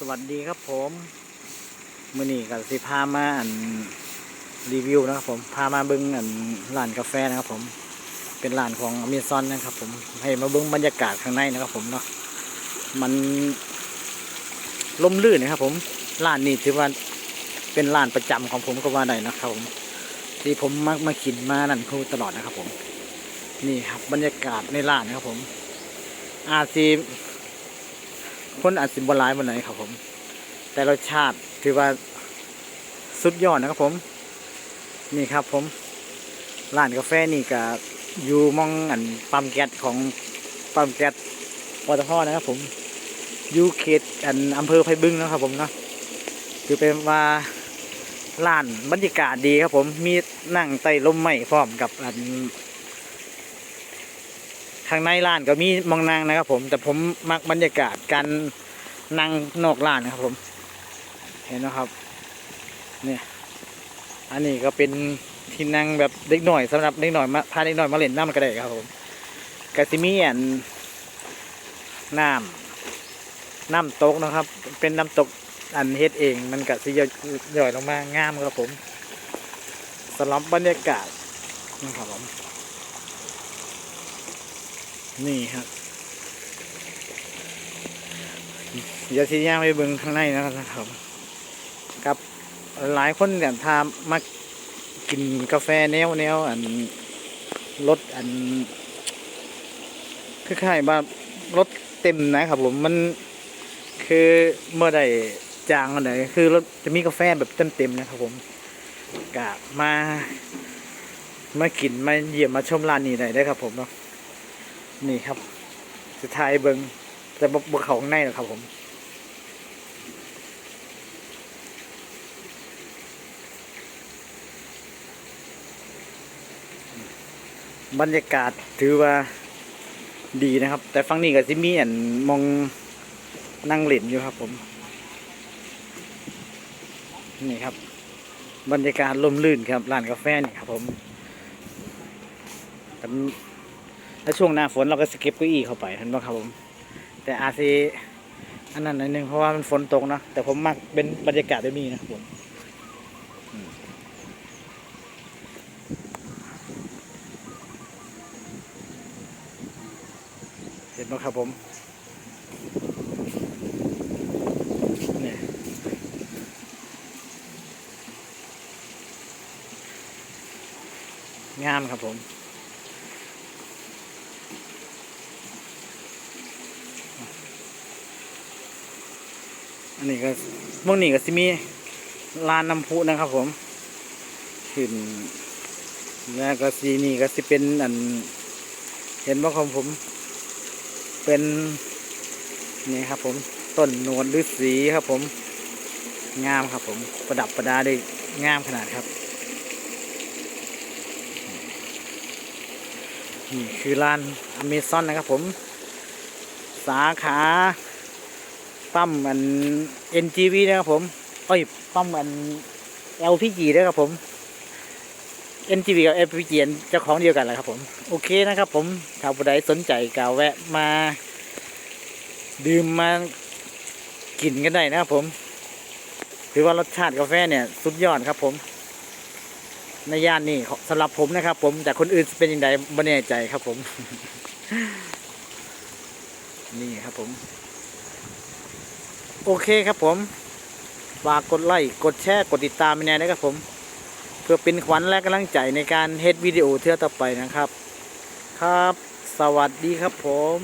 สวัสดีครับผมมื่อนี้กับสิพามาอันรีวิวนะครับผมพามาเบิ้งอันร้านกาแฟนะครับผมเป็นร้านของอเมซอนนะครับผมให้มาเบิ้งบรรยากาศข้างในนะครับผมเนาะมันล่มลื่นนะครับผมร้านนี้ถือว่าเป็นร้านประจำของผมก็ว่าได้นะครับผมที่ผมมักมากินมานั่นคือตลอดนะครับผม นี่ครับบรรยากาศในร้านนะครับผมอาซี คนอาจสิบหลายวันไหนครับผม แต่รสชาติถือว่าสุดยอดนะครับผม นี่ครับผม ร้านกาแฟนี่ก็อยู่มองอันปั๊มแก๊สของปั๊มแก๊สปตทนะครับผมอยู่เขตอันอำเภอไผ่บึงนะครับผมเนาะคือเป็นว่าร้านบรรยากาศดีครับผมมีนั่งใต้ลมไม้พร้อมกับอัน ข้างในร้านก็มีมองนางนะครับ ผมแต่ผมมักบรรยากาศการนั่งนอกร้านนะครับผม เห็นนะครับเนี่ยอันนี้ก็เป็นที่นั่งแบบเด็กหน่อยสำหรับเด็กหน่อยมาพาเด็กหน่อยมาเล่นน้ำก็ได้ครับผมกาซิมีอันน้ำน้ำตกนะครับ เป็นน้ำตกอันเฮ็ดเองมันก็สิย่อยลงมางามครับผมสำหรับบรรยากาศนะครับผม นี่ครับเดี๋ยวสิย่างไปเบิ่งข้างในนะครับกับหลายคนเนี่ยทามากินกาแฟแนวแนวอันรถอันคล้ายๆว่ารถเต็มนะครับผมมันคือเมื่อใดจางอันไหนคือรถจะมีกาแฟแบบเต็มๆนะครับผมกะมามากินมาเยี่ยมมาชมร้านนี้ได้ได้ครับผมเนาะ นี่ครับ สุดท้ายเบิงแต่บกเขาข้างในหรอกครับผมบรรยากาศถือว่าดีนะครับ แต่ฟังนี้ก็สิมีอันมองนั่งเล่นอยู่ครับผม นี่ครับ บรรยากาศลมลื่นครับร้านกาแฟนี่ครับผม แต่ถ้าช่วงหน้าฝนเราก็สเก็บเก้าอี้เข้าไปเห็นไหมครับผม แต่อาซีอันนั้นหนิดนึงเพราะว่ามันฝนตกเนอะแต่ผมมักเป็นบรรยากาศแบบนี้นะครับผมอืมเห็นไหมครับผมเนี่ยงามครับผม อันนี้ก็มื่อนี้ก็สิมีลานน้ำพุนะครับผมขึ้นแล้วก็สีนี่ก็สิเป็นอัน เห็นว่าของผม เป็นนี่ครับผมต้นนวลฤาษีครับผม งามครับผมประดับประดาได้งามขนาดครับนี่คือร้านอเมซอนนะครับผม สาขา ปั๊มอัน NGV นะครับผมเอ้ยปั๊มอัน LPG นะครับผม NGV กับ LPG เจ้าของเดียวกันแหละครับผม โอเคนะครับผมถ้าผู้ใดสนใจก็แวะมา ดื่มมากินกันได้นะครับผมถือว่ารสชาติกาแฟเนี่ยสุดยอดครับผม ในย่านนี้สำหรับผมนะครับ ผมแต่คนอื่นเป็นยังไงไม่แน่ใจครับผม นี่ครับผม โอเคครับผมฝากกดไลค์กดแชร์กดติดตามไปแน่นะครับผม เพื่อเป็นขวัญและกำลังใจในการเฮ็ดวิดีโอเทื่อต่อไปนะครับ ครับ สวัสดีครับผม